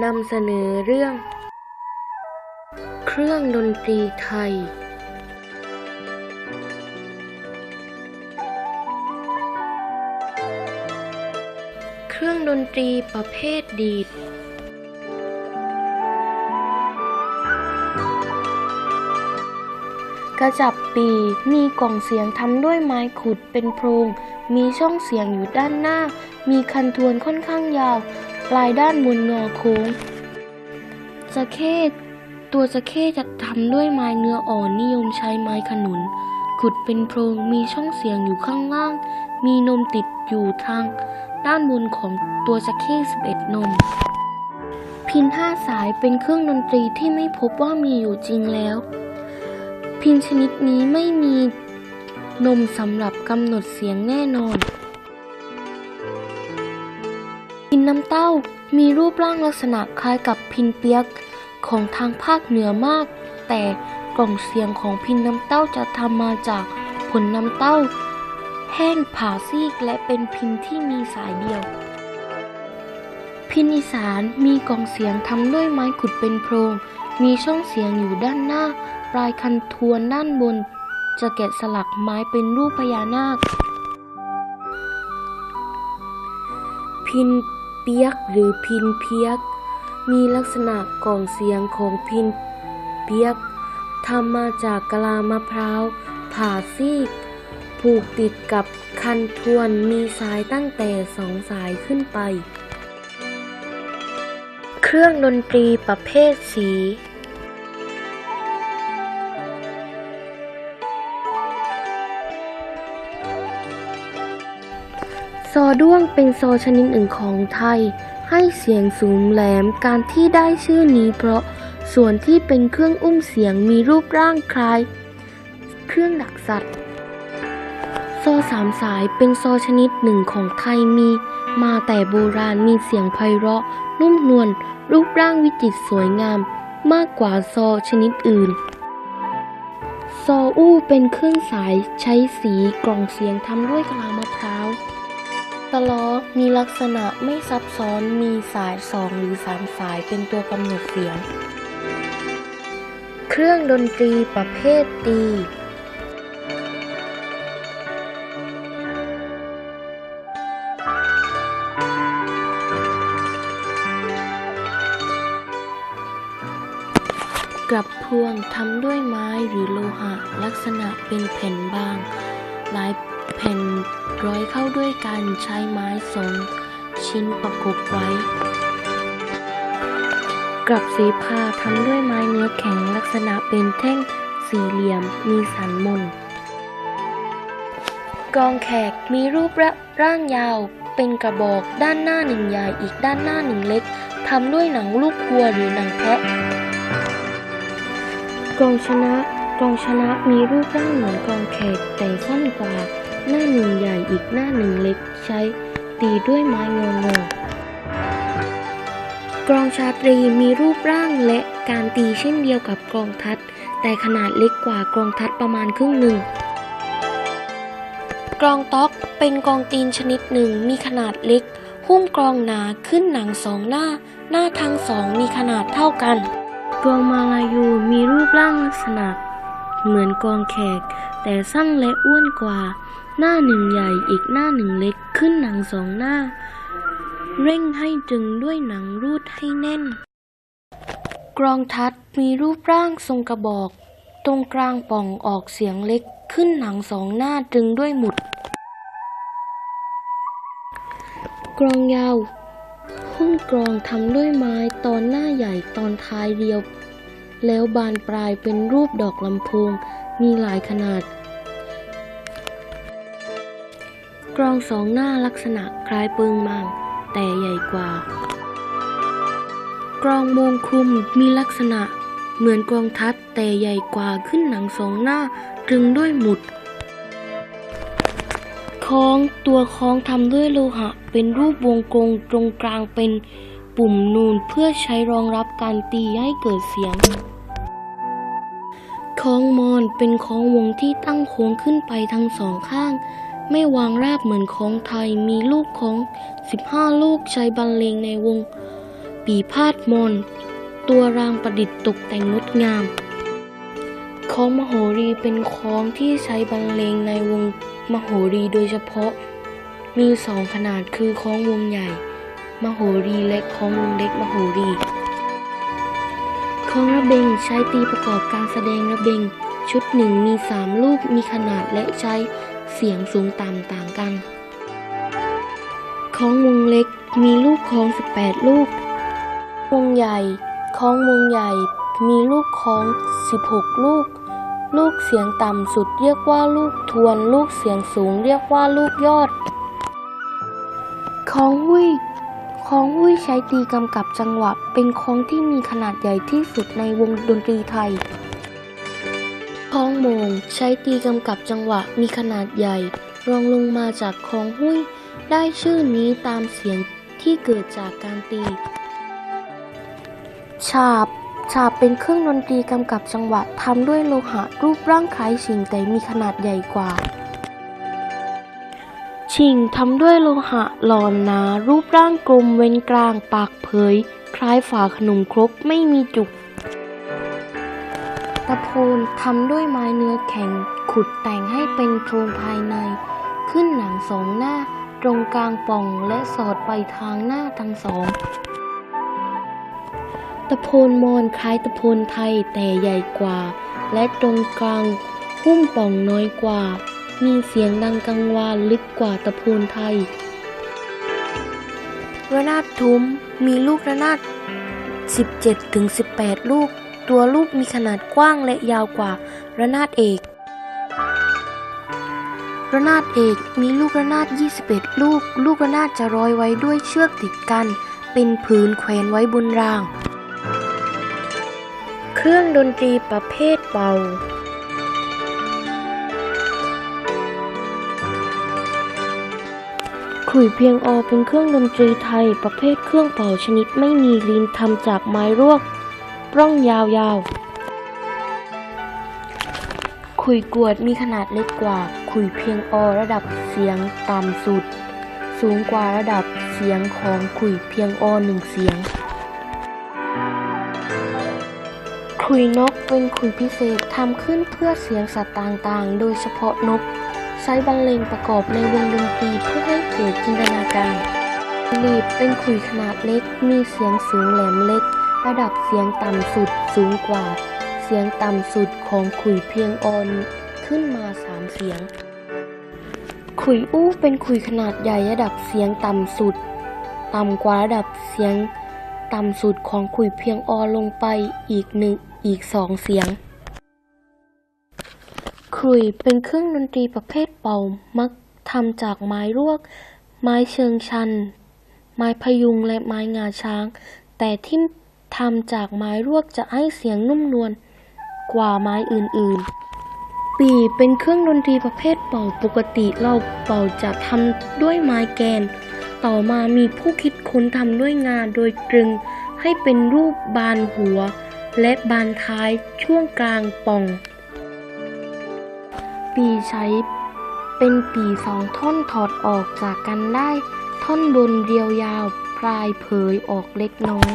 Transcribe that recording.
นำเสนอเรื่อง เครื่องดนตรีไทย เครื่องดนตรีประเภทดีดกระจับปีมีกล่องเสียงทำด้วยไม้ขุดเป็นโพรง มีช่องเสียงอยู่ด้านหน้า มีคันทวนค่อนข้างยาว ลายด้านบนงอโค้งสะเข้ตัวสะเข้จะทำด้วยไม้เนื้ออ่อนนิยมใช้ไม้ขนุน ขุดเป็นโพรงมีช่องเสียงอยู่ข้างล่าง มีนมติดอยู่ทาง ด้านบนของตัวสะเข้11 นม พินห้าสายเป็นเครื่องดนตรีที่ไม่พบว่ามีอยู่จริงแล้ว พินชนิดนี้ไม่มีนมสำหรับกำหนดเสียงแน่นอน นน้ำเต้ามีรูปร่างลักษณะคล้ายกับพินเปียกของทางภาคเหนือมาก แต่กล่องเสียงของพินน้ำเต้าจะทำมาจากผลน้ำเต้า แห้งผ่าซีกและเป็นพินที่มีสายเดียว พินอีสานมีกล่องเสียงทำด้วยไม้ขุดเป็นโพรง มีช่องเสียงอยู่ด้านหน้า ปลายคันทวนด้านบน จะแกะสลักไม้เป็นรูปพญานาค พิน เปียกหรือพินเพียก มีลักษณะกล่องเสียงของพินเปียกทำมาจากกะลามะพร้าว ผ่าซีก ผูกติดกับคันทวนมีสายตั้งแต่สองสายขึ้นไป เครื่องดนตรีประเภทสี ซอด้วงเป็นซอชนิดหนึ่งของไทย ให้เสียงสูงแหลมการที่ได้ชื่อนี้เพราะส่วนที่เป็นเครื่องอุ้มเสียงมีรูปร่างคล้าย เครื่องดักสัตว์ ซอสามสายเป็นซอชนิดหนึ่งของไทยมี มาแต่โบราณมีเสียงไพเราะ นุ่มนวลรูปร่างวิจิตรสวยงาม มากกว่าซอชนิดอื่น ซออู้เป็นเครื่องสายใช้สีกล่องเสียงทำด้วยกลามะพร้าว ตะล้อมีลักษณะไม่ซับซ้อนมีสายสองหรือสามสายเป็นตัวกำหนดเสียง เครื่องดนตรีประเภทตีกลับพวงทำด้วยไม้หรือโลหะ ลักษณะเป็นแผ่นบาง หลายแผ่น ร้อยเข้าด้วยกันใช้ไม้สองชิ้นประกบไว้ กลับสีพาทำด้วยไม้เนื้อแข็งลักษณะเป็นแท่งสี่เหลี่ยมมีสันมนกองแขกมีรูปร,ร่างยาว เป็นกระบอกด้านหน้าหนึ่งใหญ่อีกด้านหน้าหนึ่งเล็กทำด้วยหนังลูกวัวหรือหนังแพะกองชนะกองชนะมีรูปร่างเหมือนกองแขกแต่สั้นกว่า หน้าหนึ่งใหญ่อีกหน้าหนึ่งเล็กใช้ ตีด้วยไม้งองอกลองชาตรีมีรูปร่างและการตีเช่นเดียวกับกลองทัด แต่ขนาดเล็กกว่ากลองทัดประมาณครึ่งหนึ่งกลองต๊อกเป็นกลองตีนชนิดหนึ่งมีขนาดเล็ก หุ้มกลองหนาขึ้นหนังสองหน้า หน้าทั้งสองมีขนาดเท่ากันกลองมาลายูมีรูปร่างลักษณะ เหมือนกลองแขก แต่สั้นและอ้วนกว่า หน้าหนึ่งใหญ่อีกหน้าหนึ่งเล็กขึ้นหนังสองหน้า เร่งให้จึงด้วยหนังรูดให้แน่น กรองทัดมีรูปร่างทรงกระบอก ตรงกลางป่องออกเสียงเล็กขึ้นหนังสองหน้าจึงด้วยหมุด กรองยาวหุ้มกรองทำด้วยไม้ตอนหน้าใหญ่ตอนท้ายเรียว แล้วบานปลายเป็นรูปดอกลำโพงมีหลายขนาด กรองสองหน้าลักษณะคล้ายปืงมังแต่ใหญ่กว่า กรองมงคุมมีลักษณะ เหมือนกรองทัดแต่ใหญ่กว่าขึ้นหนังสองหน้าตรึงด้วยหมุดคล้องตัวคล้องทำด้วยโลหะ เป็นรูปวงกลมตรงกลางเป็นปุ่มนูนเพื่อใช้รองรับการตีให้เกิดเสียงคล้องมอนเป็นคล้องวงที่ตั้งโค้งขึ้นไปทั้งสองข้าง ไม่วางราบเหมือนคล้องไทยมีลูกคล้อง 15 ลูกใช้บรรเลงในวง ปีพาดมน ตัวรางประดิษฐ์ตกแต่งงดงามของมโหรีเป็นของที่ใช้บรรเลงในวงมโหรีโดยเฉพาะ มีสองขนาดคือของวงใหญ่ มโหรีและของวงเล็กมโหรีของระเบงใช้ตีประกอบการแสดงระเบง ชุดหนึ่งมีสามลูกมีขนาดและใช้ เสียงสูงต่ำต่างกัน ของวงเล็กมีลูกของ 18 ลูก วงใหญ่ของวงใหญ่มีลูกของ 16 ลูก ลูกเสียงต่ำสุดเรียกว่าลูกทวน ลูกเสียงสูงเรียกว่าลูกยอดของหุ้ยของหุ้ยใช้ตีกำกับจังหวะ เป็นของที่มีขนาดใหญ่ที่สุดในวงดนตรีไทย ของโมง ใช้ตีกำกับจังหวะมีขนาดใหญ่ รองลงมาจากของหุ้ย ได้ชื่อนี้ตามเสียงที่เกิดจากการตี ฉาบ ฉาบเป็นเครื่องดนตรีกำกับจังหวะทำด้วยโลหะรูปร่างคล้ายชิงแต่มีขนาดใหญ่กว่า ชิงทำด้วยโลหะหลอนหนารูปร่างกลมเว้นกลางปากเผย คล้ายฝาขนมครกไม่มีจุก ตะโพนทำด้วยไม้เนื้อแข็งขุดแต่งให้เป็นโครงภายใน ขึ้นหนังสองหน้าตรงกลางป่องและสอดไปทางหน้าทั้งสอง ตะโพนมอนคล้ายตะโพนไทยแต่ใหญ่กว่า และตรงกลางหุ้มป่องน้อยกว่า มีเสียงดังกังวานลึกกว่าตะโพนไทย ระนาดทุ้มมีลูกระนาด 17-18 ลูก ตัวลูกมีขนาดกว้างและยาวกว่าระนาดเอก ระนาดเอกมีลูกระนาด 21 ลูก ลูกระนาดจะร้อยไว้ด้วยเชือกติดกัน เป็นผืนแขวนไว้บนราง เครื่องดนตรีประเภทเป่าขลุ่ยเพียงอเป็นเครื่องดนตรีไทยประเภทเครื่องเป่าชนิดไม่มีลิ้นทำจากไม้รวก ปล้องยาวๆขุยกวดมีขนาดเล็กกว่าขุยเพียงอระดับเสียงต่ำสุด สูงกว่าระดับเสียงของขุยเพียงอหนึ่งเสียงขุยนกเป็นขุยพิเศษทำขึ้นเพื่อเสียงสัตว์ต่างๆ โดยเฉพาะนก ใช้บรรเลงประกอบในวงดนตรีเพื่อให้เกิดจินตนาการลีดเป็นขุยขนาดเล็กมีเสียงสูงแหลมเล็ก ระดับเสียงต่ำสุดสูงกว่า เสียงต่ำสุดของขุยเพียงออนขึ้นมาสามเสียง ขุยอู้เป็นขุยขนาดใหญ่ระดับเสียงต่ำสุด ต่ำกว่าระดับเสียงต่ำสุดของขุยเพียงออลงไปอีกหนึ่งอีกสองเสียงขลุ่ยเป็นเครื่องดนตรีประเภทเป่ามักทำจากไม้รวก ไม้เชิงชัน ไม้พยุงและไม้งาช้าง แต่ที่ ทำจากไม้รวกจะให้เสียงนุ่มนวลกว่าไม้อื่นๆ ปีเป็นเครื่องดนตรีประเภทเป่าปกติเราเป่าจะทำด้วยไม้แกน ต่อมามีผู้คิดค้นทำด้วยงาโดยตรึงให้เป็นรูปบานหัว และบานท้ายช่วงกลางป่อง ปีใช้เป็นปีสองท่อนถอดออกจากกันได้ ท่อนบนเรียวยาว ปลายเผยออกเล็กน้อย